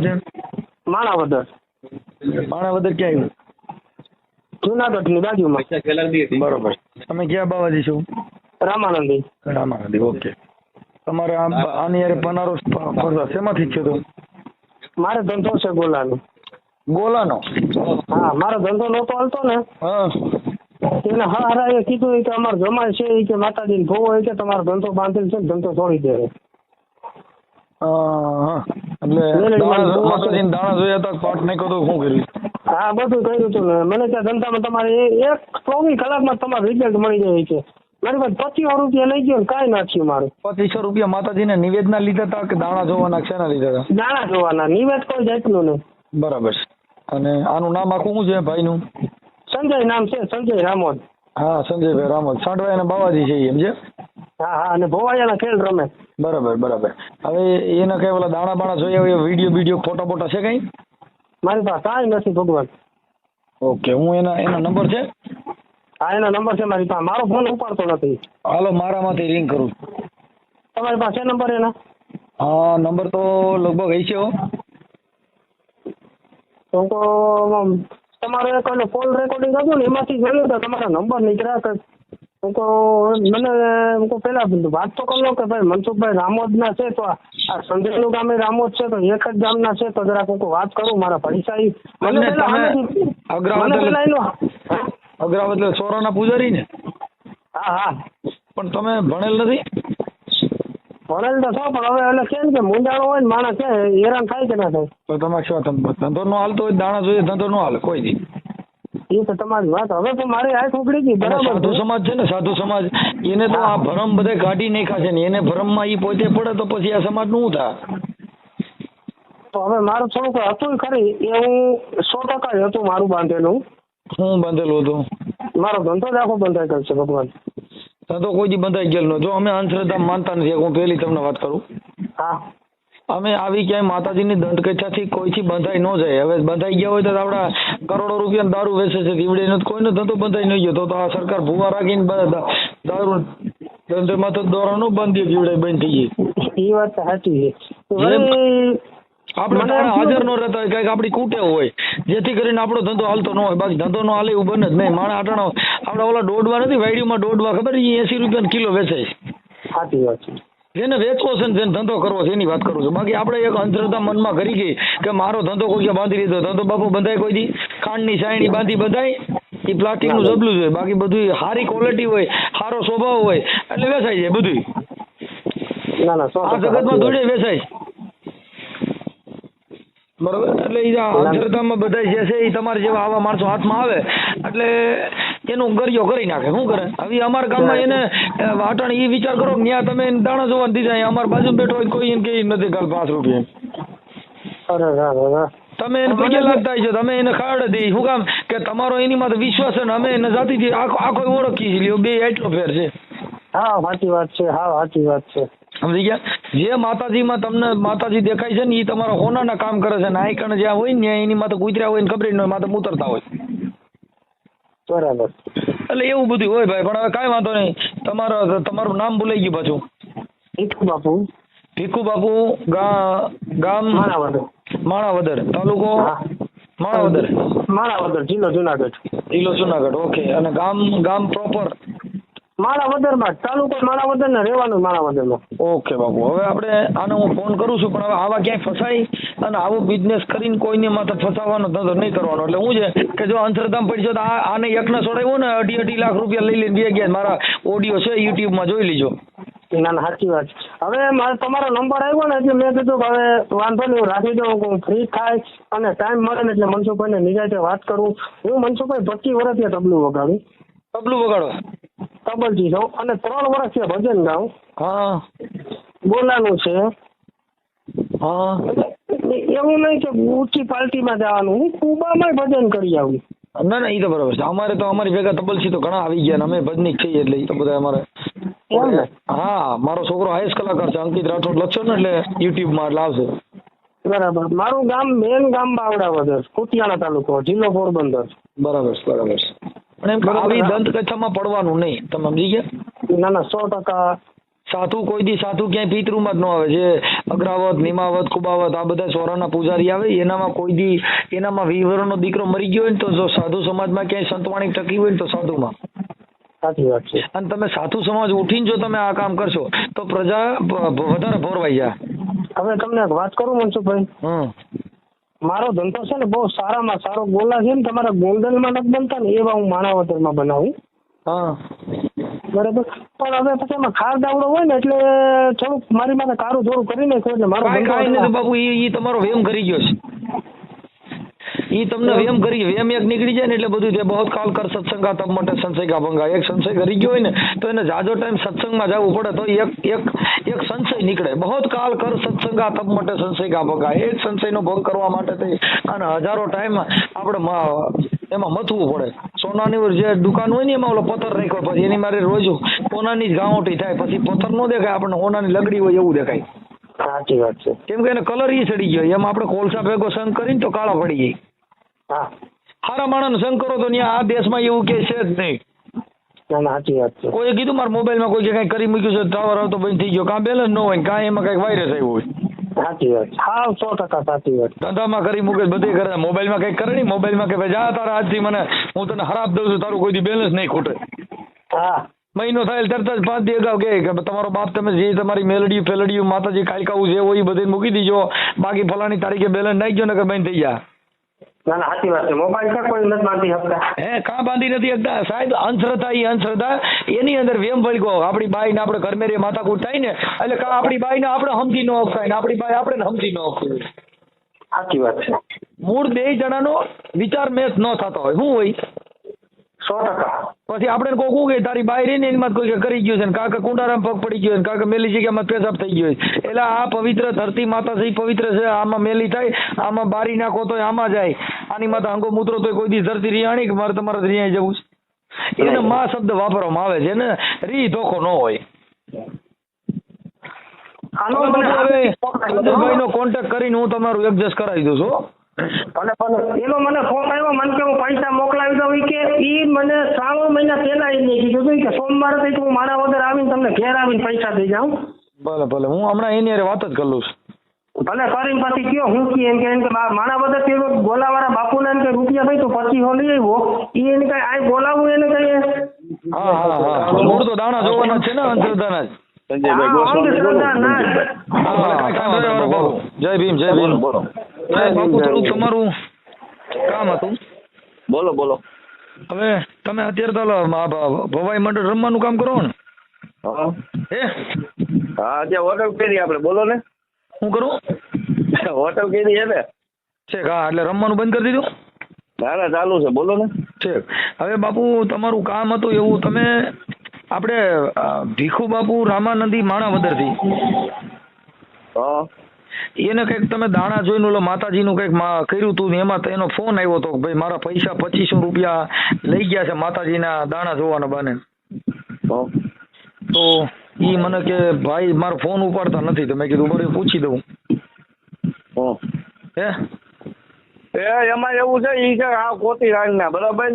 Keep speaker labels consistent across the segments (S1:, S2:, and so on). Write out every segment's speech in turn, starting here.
S1: છે?
S2: માણાવદર.
S1: માણાવદર ક્યાં
S2: જુનાગઢની બાજુમાં.
S1: આવ્યું બરોબર. તમે ક્યાં બાવાજી છો?
S2: રામાનંદી.
S1: રામાનંદી ઓકે. તમારે આની યારે પનારો પ- શેમાંથી છો તો
S2: મારે ધંધો છે ગોલાનો.
S1: ગોલાનો?
S2: હા મારો ધંધો નહોતો હાલતો ને.
S1: હા.
S2: એને હારા એ કીધું કે અમારો જમાય છે કે માતાજી ભોવો હોય કે તમારો ધંધો બાંધેલ છે ને ધંધો છોડી દે.
S1: હા એટલે
S2: મેલેડી
S1: દાણા
S2: માં
S1: માતાજીને દાણા જોયા હતા પાટ નાખ્યો તો શું કર્યું?
S2: હા બધું કર્યું હતું મને ત્યાં ધંધામાં તમારે એક ચોવીસ કલાકમાં તમારું રિઝલ્ટ મળી જાય છે. મારી પાસે પચીસો રૂપિયા લઈ ગયો ને કાંઈ ના મારું.
S1: પચીસો રૂપિયા માતાજીને નિવેદના લીધા હતા કે દાણા જોવાના શેના લીધા હતા?
S2: દાણા જોવાના. નિવેદ કોઈ જાતનું નહીં.
S1: બરાબર અને આનું નામ આખું શું છે ભાઈનું?
S2: સંજય નામ છે સંજય રામોદ.
S1: હા સંજયભાઈ રામોદ. સાંડભાઈ અને બાવાજી છે એમ છે?
S2: હા હા અને ભોવાયાના ખેલ રમે.
S1: બરાબર બરાબર. હવે એના કઈ ઓલા દાણા બાણા જોયા હોય વીડિયો વીડિયો ફોટા ફોટા છે કઈ?
S2: મારી પાસે કાંઈ નથી ભગવાન.
S1: ઓકે હું એના એનો નંબર છે?
S2: હા એનો નંબર છે મારી પાસે. મારો ફોન ઉપાડતો નથી.
S1: હાલો મારામાંથી રિંગ કરું.
S2: તમારી પાસે નંબર એના?
S1: હા નંબર તો લગભગ હશે હો.
S2: તો તમારે એક કોલ રેકોર્ડિંગ હતું ને એમાંથી જોયું તો તમારા નંબર નીકળ્યા તો મને હું પેલા વાત તો કરી લો કે ભાઈ મનસુખભાઈ રામોદના છે તો આ સંજયનું ગામે રામોદ છે તો એક જ ગામના છે તો જરાક હું વાત કરું મારા પૈસા મને
S1: અગ્રાવત એટલે- સોરાના પૂજારી ને?
S2: હા હા.
S1: પણ તમે ભણેલ નથી?
S2: ભણેલ તો છો પણ હવે એટલે કેમ કે મુંડાણો હોય ને માણસ છે હેરાન થાય કે ના થાય?
S1: તો તમે શું તમે ધંધો નો હાલતો હોય દાણા જોઈએ ધંધો નો હાલે કોઈ દી
S2: એ તો તમારી વાત. હવે તો મારી ગઈ બરાબર
S1: સાધુ સમાજ છે ને સાધુ સમાજ એને તો આ ભરમ બધે કાઢી નાખ્યા છે ને એને ભરમમાં ઈ પોતે પડે તો પછી આ સમાજનું થાય?
S2: તો હવે મારું થોડુંક હતું ખરી એ હું સો ટકા જ હતું મારું બાંધેલું.
S1: હું બાંધેલું હતું?
S2: મારો ધંધો જ આખો બંધાઈ ગયો છે ભગવાન.
S1: ધંધો કોઈ દી બંધાઈ ગયેલો જો અમે અંધશ્રદ્ધા માનતા નથી હું પહેલી તમને વાત કરું.
S2: હા.
S1: અમે આવી ક્યાંય માતાજીની દંડકથાથી કોઈથી બંધાઈ ન જાય. હવે બંધાઈ ગયા હોય તો આપડા કરોડો રૂપિયા દારૂ વેચે છે. દીવડે કોઈનો ધંધો બંધાઈ નહીં ગયો. તો આ સરકાર ભૂવા રાખીને દારૂ ધંધેમાં તો દોરા નો બાંધી દીવડે બંધ થઈ ગઈ
S2: એ વાત સાચી છે.
S1: આપણે તારા હાજર ન રહેતા હોય કંઈક આપણી કૂટે હોય જેથી કરીને આપણો ધંધો હાલતો ન હોય. બાકી ધંધો ન હાલે એવું બને જ નહીં. માણા આટાણા આપણે ઓલા દોડવા નથી વાડીમાં દોડવા ખબર એસી રૂપિયા કિલો વેચે
S2: સાચી વાત છે.
S1: જેને વેચવો છે જેને ધંધો કરવો છે એની વાત કરું છું. બાકી આપણે એક અંધશ્રદ્ધા મનમાં કરી ગઈ કે મારો ધંધો કોઈ બાંધી લીધો. ધંધો બાપુ બંધાય કોઈ દી? ખાંડની સાયણી બાંધી બંધાય? એ પ્લાસ્ટિકનું
S2: ના,
S1: જબલું જ હોય બાકી બધું સારી ક્વોલિટી હોય સારો સ્વભાવ હોય એટલે વેચાય છે બધું
S2: ના ના સો
S1: આ જગતમાં દોડે વેચાય. બરોબર? એટલે એ અંધશ્રદ્ધામાં બધા જે છે એ તમારે જેવા આવા માણસો હાથમાં આવે. એટલે એનું ગરિયો કરી નાખે. શું કરે? હવે અમારા ગામમાં એને વાટણ એ વિચાર કરો કે ત્યાં તમે દાણા જોવા દીધા અમારા બાજુ બેઠો હોય કોઈ એમ કે નથી કાલ પાંચ રૂપિયા. તમે એને પગે લાગતા છો તમે એને ખાડ દે શું કામ? કે તમારો એની માથે વિશ્વાસ છે ને અમે એને જાતિથી આખો આખો ઓળખી છીએ. લ્યો બે એટલો ફેર છે.
S2: હા સાચી વાત છે. હા સાચી વાત છે.
S1: સમજી ગયા? જે માતાજીમાં તમને માતાજી દેખાય છે ને એ તમારા હોનાના કામ કરે છે નાયકણ જ્યાં હોય ને એની માથે કૂતર્યા હોય ને ખબર ન હોય માથે ઉતરતા હોય.
S2: બરાબર.
S1: એટલે એવું બધું હોય ભાઈ પણ હવે કાંઈ વાંધો નહીં. તમારો તમારું નામ ભૂલાઈ ગયું પાછું.
S2: ભીખુ બાપુ.
S1: ભીખુ બાપુ ગામ
S2: માણાવદર.
S1: માણાવદર તાલુકો. માણાવદર.
S2: માણાવદર જિલ્લો જુનાગઢ.
S1: જિલ્લો જુનાગઢ ઓકે. અને ગામ ગામ પ્રોપર?
S2: માણાવદરમાં તાલુકો માણાવદર ને રહેવાનું માણાવદરમાં
S1: ઓકે બાપુ હવે આપણે આને હું ફોન કરું છું પણ હવે આવા ક્યાંય ફસાઈ અને આવો બિઝનેસ કરીને કોઈને માથે ફસાવવાનો ધંધો નહીં કરવાનો. એટલે હું છે કે જો અંતરધામ પડી તો આ આને એકને છોડાવ્યો ને અઢી અઢી લાખ રૂપિયા લઈ લઈને બે ગયા. મારા ઓડિયો છે યુટ્યુબમાં જોઈ લીજો.
S2: ના ના સાચી વાત હવે મારે તમારો નંબર આવ્યો ને એટલે મેં કીધું હવે વાંધો નહીં રાખી દઉં હું ફ્રી થાય અને ટાઈમ મળે ને એટલે મનસુખભાઈ ને નિરાતે વાત કરું. હું મનસુખભાઈ પચીસ વર્ષથી તબલું વગાડું.
S1: તબલું વગાડો.
S2: તબલજી છું અને ત્રણ વર્ષથી ભજન ગાઉં.
S1: હા.
S2: બોલાનું છે.
S1: હા.
S2: એવું નહીં કે ઊંચી પાર્ટીમાં જવાનું. હું કુબામાં ભજન કરી આવું.
S1: ના ના એ તો બરાબર છે. અમારે તો અમારી ભેગા તબલસી તો ઘણા આવી ગયા અમે ભજનિક છીએ એટલે એ તો બધા અમારે હા મારો છોકરો હાઈસ કલાકાર છે અંકિત રાઠોડ લખશો ને એટલે યુટ્યુબમાં એટલે આવશે.
S2: બરાબર. મારું ગામ મેન ગામ બાવડા વધર કુતિયાણા તાલુકો જિલ્લો પોરબંદર.
S1: બરાબર છે, બરાબર છે. પણ એમ. આવી દંતકથામાં પડવાનું નહીં. તમે સમજી ગયા?
S2: ના ના સો ટકા
S1: સાધુ કોઈ દી સાધુ ક્યાંય પિતૃમાં જ ન આવે. જે અગ્રાવત નિમાવત કુબાવત આ બધા સોરાના પૂજારી આવે એનામાં કોઈ દી એનામાં વિવરણનો દીકરો મરી ગયો હોય ને તો જો સાધુ સમાજમાં ક્યાંય સંતવાણી ટકી હોય ને તો સાધુમાં.
S2: સાચી વાત છે.
S1: અને તમે સાધુ સમાજ ઉઠીને જો તમે આ કામ કરશો તો પ્રજા વધારે ભોરવાઈ જાય.
S2: હવે તમને એક વાત કરું મનસુખભાઈ?
S1: હમ.
S2: મારો ધંધો છે ને બહુ સારામાં સારો ગોલા છે ને તમારા ગોલ્ડનમાં નથી બનતા ને એવા હું માણાવદરમાં બનાવું.
S1: હા.
S2: બરાબર પણ હવે પછી એમાં ખાર દાવડો હોય ને એટલે થોડુંક મારી માથે કારું થોડું કરી નાખ્યું એટલે મારો
S1: કાંઈ કાંઈ નથી બાપુ એ તમારો વેમ કરી ગયો છે. ઈ તમને વેમ કરી વેમ એક નીકળી જાય ને એટલે બધું જે બહુ કાલ કર સત્સંગા તબ માટે સંશયકા ભંગા એક સંશય કરી ગયો હોય ને તો એને જાજો ટાઈમ સત્સંગમાં જવું પડે તો એક એક એક સંશય નીકળે. બહુ કાલ કર સત્સંગા તબ માટે સંશય કા ભંગા એક સંશયનો ભંગ કરવા માટે થઈ. અને હજારો ટાઈમ આપણે એમાં મથવું પડે. સોનાની જે દુકાન હોય ને એમાં ઓલો પથ્થર રાખ્યો પછી એની મારે રોજ સોનાની જ ગાંવટી થાય. પછી પથ્થર નો દેખાય આપણને સોનાની લગડી હોય એવું દેખાય.
S2: સાચી વાત છે.
S1: કેમ કે એને કલર ઈ ચડી ગયો. એમાં આપણે કોલસા ભેગો સંગ કરીને તો કાળા પડી જાય.
S2: હા.
S1: સારા માણસ સંગ કરો તો ત્યાં આ દેશમાં એવું કે છે જ નહીં.
S2: ના ના સાચી વાત છે.
S1: કોઈએ કીધું મારા મોબાઈલમાં કોઈ કઈ કરી મૂક્યું છે ટાવર આવતો બંધ થઈ ગયો. કાં બેલેન્સ ન હોય કાં એમાં કઈ વાયરસ આવ્યો હોય.
S2: સાચી વાત. સાવ સો ટકા સાચી વાત.
S1: ધંધામાં કરી મૂકે બધી કરે. મોબાઈલમાં કઈ કરે નહીં મોબાઈલમાં કે ભાઈ જા તારા આજથી મને હું તને ખરાબ દઉં છું તારું કોઈ દી બેલેન્સ નહીં ખૂટે.
S2: હા.
S1: મહિનો થાય તરત જ પાંચ દી અગાઉ કે તમારો બાપ તમે જે તમારી મેલડીયું ફેલડીયું માતાજી કાલકાવું જે હોય એ બધે મૂકી દીજો. બાકી ફલાણી તારીખે બેલેન્સ નાખજો ગયો ને કે બંધ થઈ જા
S2: ના ના સાચી વાત છે. મોબાઈલ છે કોઈ નથી બાંધી શકતા.
S1: હે કાં બાંધી નથી શકતા? સાહેબ અંધશ્રદ્ધા એની અંદર વેમ ભળગો આપણી બાઈ ને આપણે ઘરમેરે માથાકૂટ થાય ને એટલે કા આપણી બાઈ ને આપણે સમજી ન અપાય ને આપણી બાઈ આપણે સમજી ન અપાય
S2: સાચી વાત છે.
S1: મૂળ બે જણાનો વિચાર મેચ ન થતો હોય. શું હોય?
S2: સો ટકા.
S1: પછી આપણે કોક કે તારી બાય રહીને એની કોઈ કરી ગયું છે ને કાકા કુંડારામ પગ પડી ગયો છે કાકા મેલી જગ્યામાં પેશાબ થઈ ગયો છે. એટલે આ પવિત્ર ધરતી માતા છે પવિત્ર છે આમાં મેલી થાય આમાં બારી નાખો તો આમાં જાય. આની માતા અંગો મૂત્રો તો કોઈ દી ધરતી રિયાણી કે મારે તમારે રિયાઈ જવું છે? એને માં શબ્દ વાપરવામાં આવે છે ને રી ધોખો ન હોય.
S2: આનો મને
S1: હવે
S2: ફોન
S1: નો કોન્ટેક્ટ કરીને હું તમારું એડજસ્ટ કરાવી દઉં છું હો.
S2: ભલે ભલે એનો મને ફોન આવ્યો મને કે હું પૈસા મોકલાવી દઉં કે ઈ મને શ્રાવણ મહિના પહેલા એને કીધું હતું કે સોમવારે થઈ હું મારા વગર આવીને તમને ઘેર આવીને પૈસા દઈ જાઉં.
S1: ભલે ભલે હું હમણાં એની હારે વાત જ કરી લઉં છું.
S2: ભલે કરીને પછી કયો હું કી એમ કે એમ કે મારા બધા તે ગોલાવાળા બાપુને એમ કે રૂપિયા ભાઈ તો પચીસો લઈ આવ્યો ઈ એને કઈ આ બોલાવું એને કઈ
S1: હા હા હા. મૂળ તો દાણા જોવાના છે ને અંધશ્રદ્ધાના જ.
S3: સંજયભાઈ ગોસ્વામી.
S1: હા, હા. જય ભીમ જય ભીમ.
S3: બોલો.
S1: બાપુ તમારું કામ હતું.
S3: બોલો બોલો.
S1: હવે તમે અત્યારે તો ભવાઈ મંડળ રમવાનું કામ કરો ને?
S3: હા.
S1: હે?
S3: હા ત્યાં હોટલ કરી આપણે બોલો ને.
S1: શું કરું?
S3: હોટલ કરી છે ને?
S1: છે હા એટલે રમવાનું બંધ કરી દીધું?
S3: ના ના ચાલુ છે બોલો ને.
S1: છે હવે બાપુ તમારું કામ હતું એવું તમે આપણે ભીખુ બાપુ રામાનંદી માણાવદરથી.
S3: હા.
S1: એને કંઈક તમે દાણા જોઈને ઓલો માતાજીનું કંઈક કર્યું હતું ને એમાં એનો ફોન આવ્યો હતો કે ભાઈ મારા પૈસા પચીસો રૂપિયા લઈ ગયા છે માતાજીના દાણા જોવાના બને. તો ઈ મને કે ભાઈ મારો ફોન ઉપાડતા નથી તો મેં કીધું બરાબર પૂછી દઉં.
S3: હા. એ એમાં એવું છે ઈ છે આ કોતી રાણના બરાબર?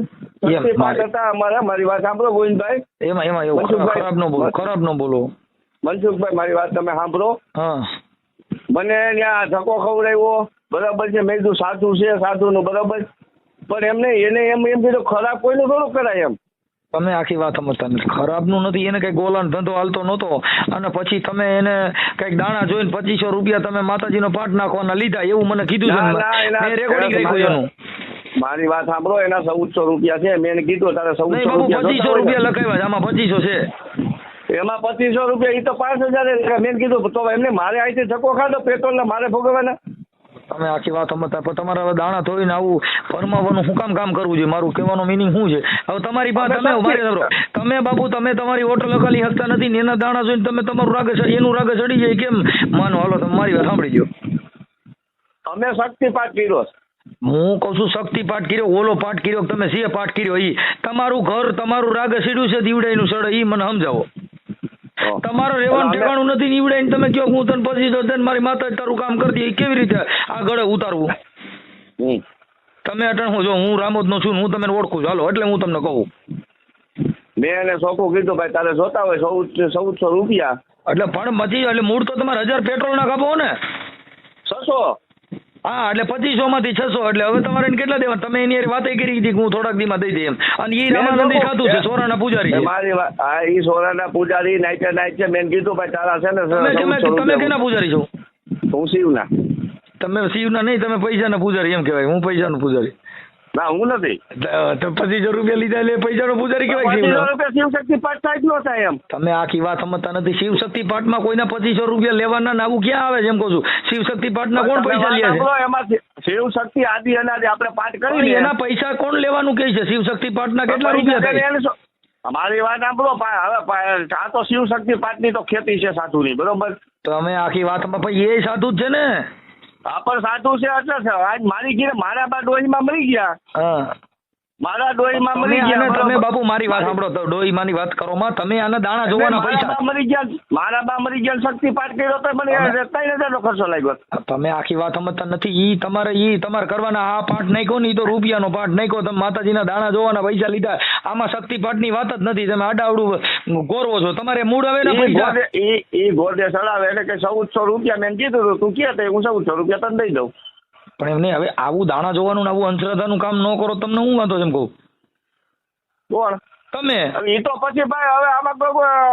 S1: મારે-
S3: વાત સાંભળો ગોવિંદભાઈ.
S1: એમાં એમાં એવું ખરાબ ન બોલો ખરાબ ન બોલો.
S3: મનસુખભાઈ મારી વાત તમે સાંભળો.
S1: હા.
S3: મને ત્યાં ધક્કો ખવડાવ્યો. બરાબર છે મેં કીધું સાચું છે સાચું બરાબર. પણ એમને એને એમ એમ કીધું ખરાબ કોઈનું થોડું કરાય એમ.
S1: તમે આખી વાત સમજતા નથી. ખરાબનું નથી એને કઈ ગોલાન ધંધો હાલતો નહોતો. અને પછી તમે એને કંઈક દાણા જોઈને પચીસો રૂપિયા તમે માતાજીનો પાઠ નાખવાના લીધા એવું મને કીધું છે.
S3: ના, ના,
S1: રેકોર્ડિંગ રાખ્યું એનું.
S3: મારી વાત સાંભળો એના ચૌદસો રૂપિયા છે. મેં એને કીધું તારે ચૌદસો રૂપિયા
S1: પચીસો રૂપિયા લખાવ્યા આમાં પચીસો છે.
S3: એમાં પચીસો રૂપિયા એ તો પાંચ હજાર મેં કીધું તો એમને મારે અહીંથી ધક્કો ખાધો પેટ્રોલ ને મારે ભોગવવાના.
S1: તમે આખી વાત સમજતા પણ તમારે હવે દાણા ધોઈને આવું ફરમાવાનું શું કામ કામ કરવું જોઈએ? મારું કહેવાનો મિનિંગ શું છે? હવે તમારી પાસે તમે મારી તમે બાપુ તમે તમારી હોટલ અકાલી શકતા નથી ને એના દાણા જોઈને તમે તમારું રાગે એનું રાગે ચડી જાય કેમ? માનો હાલો તમે મારી વાત સાંભળી ગયો
S3: અમે શક્તિપાત કર્યો
S1: હું કહું છું શક્તિ પાઠ કર્યો ઓલો પાઠ કર્યો તમે સીએ પાઠ કર્યો એ તમારું ઘર તમારું રાગે સીડ્યું છે દીવડાઈનું સડે એ મને સમજાવો. તમારો રહેવાનું ઠેકાણું નથી નીવડાઈને તમે કહો હું તને પછી તો તને મારી માતા તારું કામ કરતી એ કેવી રીતે આ ગળે ઉતારવું તમે અટણ હું જો હું રામોદનો છું ને હું તમને ઓળખું છું. હાલો એટલે હું તમને કહું.
S3: મેં એને ચોખ્ખું કીધું ભાઈ તારે જોતા હોય ચૌદ ચૌદસો રૂપિયા.
S1: એટલે પણ મચી એટલે મૂળ તો તમારે હજાર પેટ્રોલ ના કાપો ને.
S3: છસો?
S1: હા એટલે પચીસો માંથી છસો એટલે હવે તમારે એને કેટલા દેવા તમે એની વાત કરી હતી કે હું થોડાક દીમાં દઈ દઈ એમ. અને એ રામાનંદી સાધુ છે સોરાના પૂજારી
S3: મારી વાત હા એ સોરાના પૂજારી નાઈટે નાઈટ છે મેં કીધું ભાઈ તારા છે ને
S1: તમે કેના. પૂજારી છો?
S3: હું શિવના.
S1: તમે શિવના નહીં તમે પૈસાના પૂજારી એમ કહેવાય. હું પૈસાનો પૂજારી.
S3: ના હું નથી.
S1: તો- પચીસો રૂપિયા લીધા એટલે પૈસાનો પૂજારી
S3: કેવાય
S1: શિવનો.
S3: રૂપિયા પાઠ થાય જ ન થાય એમ.
S1: તમે આખી વાત સમજતા નથી. શિવ શક્તિ પાઠમાં કોઈના પચીસો રૂપિયા લેવાના ને આવું ક્યાં આવે છે એમ કહું છું. શિવ શક્તિ પાઠના કોણ પૈસા લે છે?
S3: એમાં આદિ અનાદિ આપણે પાઠ કરી
S1: એના પૈસા કોણ લેવાનું કહે છે? શિવ શક્તિ પાઠના કેટલા રૂપિયા થાય
S3: અમારી વાત સાંભળો હવે આ તો શિવશક્તિ પાઠની તો ખેતી છે સાધુની બરોબર?
S1: તમે આખી વાતમાં ભાઈ એ સાધુ જ છે ને.
S3: આ પણ સાચું છે એટલે છે. આજ મારી ઘીરે મારા બા ડોહીમાં મરી ગયા
S1: હા
S3: મારા ડોહીમાં
S1: તમે
S3: મરી ગયા
S1: તમે બાપુ મારી વાત સાંભળો તો ડોહીમાની વાત કરો માં. તમે આના દાણા જોવાના પૈસા.
S3: મરી ગયા મારા બા મરી ગયા શક્તિ પાઠ કર્યો તો મને ત્રણ હજારનો ખર્ચો લાગ્યો
S1: તમે આખી વાત સમજતા નથી. ઈ તમારે ઈ તમારે કરવાના આ પાઠ નાખ્યો ને ઈ તો રૂપિયાનો પાઠ નાખ્યો. તમે માતાજીના દાણા જોવાના પૈસા લીધા. આમાં શક્તિ પાઠની વાત જ નથી. તમે આડાવડું ગોરવો છો. તમારે મૂળ આવે ને પૈસા.
S3: એ એ ગોળે ચડાવે એટલે કે ચૌદસો રૂપિયા મેં કીધું તું. કે હું ચૌદસો રૂપિયા તને દઈ દઉં.
S1: પણ એમને હવે આવું દાણા જોવાનું ને આવું અંધશ્રદ્ધાનું કામ ન કરો તમને હું વાંધો છે એમ કહું?
S3: બોલ.
S1: તમે?
S3: એ તો પછી ભાઈ હવે આમાં તો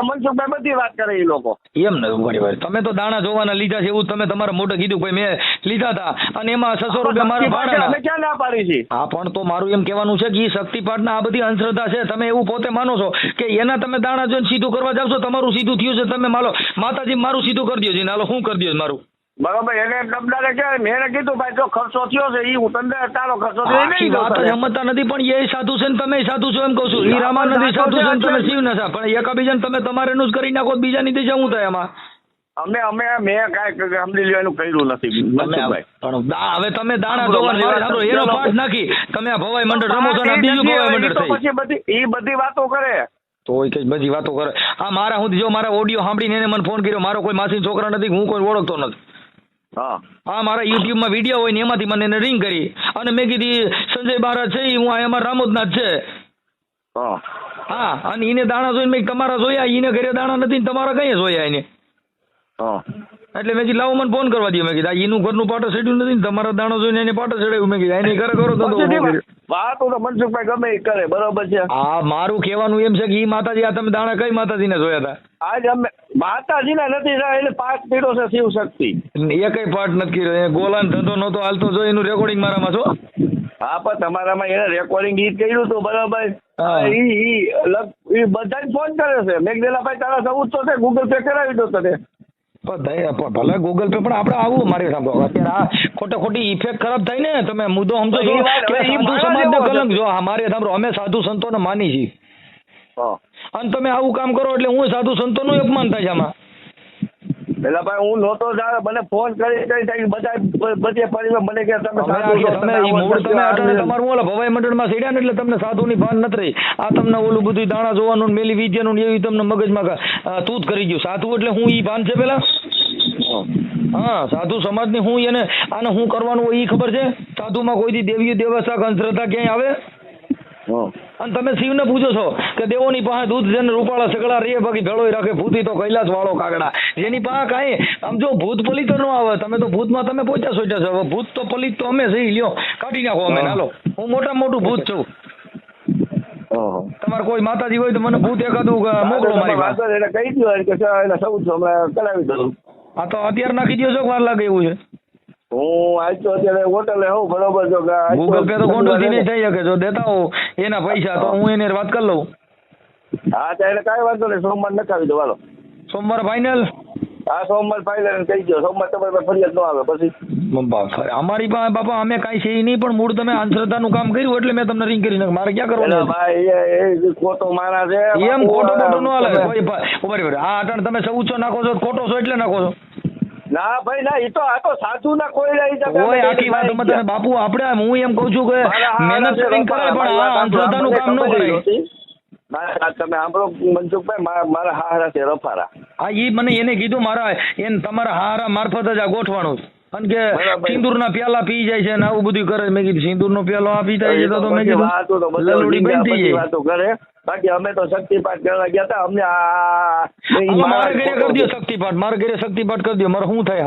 S3: મનસુખભાઈ બધી વાત કરે એ લોકો.
S1: એમ ને ઘણી વાર તમે તો દાણા જોવાના લીધા છે એવું તમે તમારા મોઢે કીધું ભાઈ મેં લીધા હતા. અને એમાં છસો રૂપિયા મારા
S3: ભાડા ક્યાં ના પાડી છે?
S1: હા પણ તો મારું એમ કહેવાનું છે કે શક્તિપાઠ ના આ બધી અંધશ્રદ્ધા છે તમે એવું પોતે માનો છો કે એના તમે દાણા જોઈને સીધું કરવા જાવ છો તમારું સીધું થયું છે તમે માલો માતાજી મારું સીધું કરી દો છે હાલો હું કરી દો મારું.
S3: બરોબર એને ડબડારે કે મેં કીધું ભાઈ જો ખર્ચો થયો છે એ હું તને તારો ખર્ચો
S1: થયો
S3: નહીં
S1: વાત સમજતા નથી પણ એ સાધુ છે ને તમે સાધુ છો એમ કહું છું. ઈ રામા
S3: નથી
S1: સાધુ છે તમે શિવ નથી પણ એકાબીજાને તમે તમારે નું જ કરી નાખો બીજા બીજાની દિશા શું થાય એમાં
S3: અમે અમે મેં કાંઈ સમજી લેવાનું કર્યું નથી.
S1: પણ હવે તમે દાણા જોવા એનો પાઠ નાખી. તમે આ ભવાઈ મંડળ રમો છો
S3: હા,
S1: બીજું ભવાઈ મંડળ થઈ.
S3: પછી બધી એ બધી વાતો કરે.
S1: તો એ કઈ બધી વાતો કરે. આ મારા હું જો મારા ઓડિયો સાંભળીને એને મને ફોન કર્યો મારો કોઈ માસી છોકરા નથી હું કોઈ ઓળખતો નથી.
S3: હા.
S1: હા મારા યુટ્યુબમાં વીડિયો હોય ને એમાંથી મને એને રિંગ કરી. અને મેં કીધી સંજય બારા છે હું અહીંયા અમારા રામોદનાથ છે.
S3: હા.
S1: અને એને દાણા જોઈને મેં તમારા જોયા એને ઘરે દાણા નથી ને તમારા કઈ જોયા એને?
S3: હા.
S1: એટલે મેં કીધું લાવો મને ફોન કરવા દો મેં કીધું એનું ઘરનું પાટો ચડ્યું નથી ને તમારા દાણો જોઈને એને પાટો ચડાવ્યું મેં કીધું એને ઘરે કરો તો તો.
S3: વાતો તો મનસુખભાઈ ગમે એ કરે બરોબર છે.
S1: હા મારું કહેવાનું એમ છે કે એ માતાજી આ તમે દાણા કઈ માતાજીને જોયા હતા
S3: આજ અમે માતાજીના નથી એટલે એને પાઠ પીડો છે શિવ શક્તિ.
S1: એ કઈ પાઠ નથી કર્યો ગોલાન ધંધો નહોતો હાલતો જો એનું રેકોર્ડિંગ મારામાં છો?
S3: હા પણ તમારામાં એને રેકોર્ડિંગ ગીત કર્યું હતું બરાબર?
S1: હા.
S3: ઈ બધા ફોન કરે છે. મેઘદેલાભાઈ તારા ચૌદસો છે ગૂગલ પે કરાવી દો તને.
S1: ભલે ગૂગલ પે પણ આપણે આવું મારે સાંભળો. અત્યારે આ ખોટે ખોટી ઇફેક્ટ ખરાબ થાય ને તમે મુદ્દો સમજો છો કે હિન્દુ
S3: મારા
S1: કલંક જો અમારે મારે સાંભળો અમે સાધુ સંતોને માની છીએ. અને તમે આવું કામ કરો એટલે હું સાધુ સંતોનું અપમાન થાય છે આમાં.
S3: પેલા ભાઈ હું નહોતો જાણે મને ફોન કરી કરી કરી બધા બધે પરિવાર મને કે તમે
S1: મૂળ અટાણે તમારું ઓલા ભવાઈ મંડળમાં સીડ્યા ને એટલે તમને સાધુની ભાન નથી રહી. આ તમને ઓલું બધું દાણા જોવાનું મેલી વિદ્યાનું ને એવી તમને મગજમાં તૂત કરી ગયું. સાધુ એટલે હું ઈ ભાન છે પેલા? હા સાધુ સમાજની હું એને આને હું કરવાનું હોય એ ખબર છે? સાધુમાં કોઈ દી દેવી દેવસ્થા અંધશ્રદ્ધા ક્યાંય આવે? અને તમે શિવને પૂછો છો કે દેવોની પાસે દૂધ જેને રૂપાળા સગડા રે બાકી ભેળો રાખે ભૂતી તો કૈલાસ વાળો કાગડા. જેની પાસે કાંઈ આમ જો ભૂત પલિત ન આવે તમે તો ભૂતમાં તમે પહોંચ્યા સોચ્યા છો. હવે ભૂત તો પલિત તો અમે સહી લ્યો કાઢી નાખો અમે. હાલો હું મોટા મોટું ભૂત છું. તમારે કોઈ માતાજી હોય તો મને ભૂત એકાદું મોકલો મારી પાસે.
S3: એટલે કહી દો એટલે ચૌદસો હમણાં કરાવી દઉં.
S1: આ તો અત્યારે નાખી દો છો વાર લાગે એવું છે?
S3: હું આજ તો અત્યારે હોટલે હોઉં બરોબર જો કે
S1: ગૂગલ પે તો ગોંડલથી નહીં થઈ શકે જો દેતા હો એના પૈસા તો હું એને વાત કરી લઉં.
S3: હા તો એટલે કાંઈ વાંધો નહીં સોમવાર નખાવી દો હાલો.
S1: સોમવાર ફાઇનલ
S3: હા સોમવાર ફાઇનલ કહી દો સોમવાર તમારી ફરિયાદ ન આવે પછી.
S1: અમારી પાસે બાપા અમે કાંઈ છે નહીં પણ મૂળ તમે અંધશ્રદ્ધાનું કામ કર્યું એટલે મેં તમને રિંગ કરી નાખ મારે ક્યાં કરવાનું
S3: ભાઈ ખોટો છે
S1: એમ ખોટો ખોટો ન હાલે. ઊભા આ અટણ તમે સૌચો નાખો છો ખોટો છો એટલે નાખો છો.
S3: ના ભાઈ ના એ તો આ તો સાચું ના કોઈ રહી શકે
S1: ઓય આખી વાત તમે તમે બાપુ આપણે હું એમ કહું છું કે મહેનત કરીને કરે પણ આ અંધશ્રદ્ધાનું કામ ન
S3: આ તમે સાંભળો મનસુખભાઈ મારા મારા હારા છે રફારા.
S1: હા એ મને એને કીધું મારા એને તમારા હારા મારફત જ આ ગોઠવાનું છે. અને કે
S3: સિંદૂર
S1: ના પ્યાલા પી જાય છે ને આવું બધું કરે. મેં કીધું સિંદૂરનો પ્યાલો આ પી
S3: જાય
S1: છે તો મેં
S3: બધી
S1: કીધું
S3: બધા
S1: લલુડી
S3: બીજા
S1: બનતી જાય.
S3: વાતો કરે. બાકી અમે તો શક્તિપાઠ કરવા ગયા હતા અમને આ
S1: મારે ઘરે કરી દો શક્તિપાઠ મારે ઘરે શક્તિપાઠ કરી દો મારે શું થાય?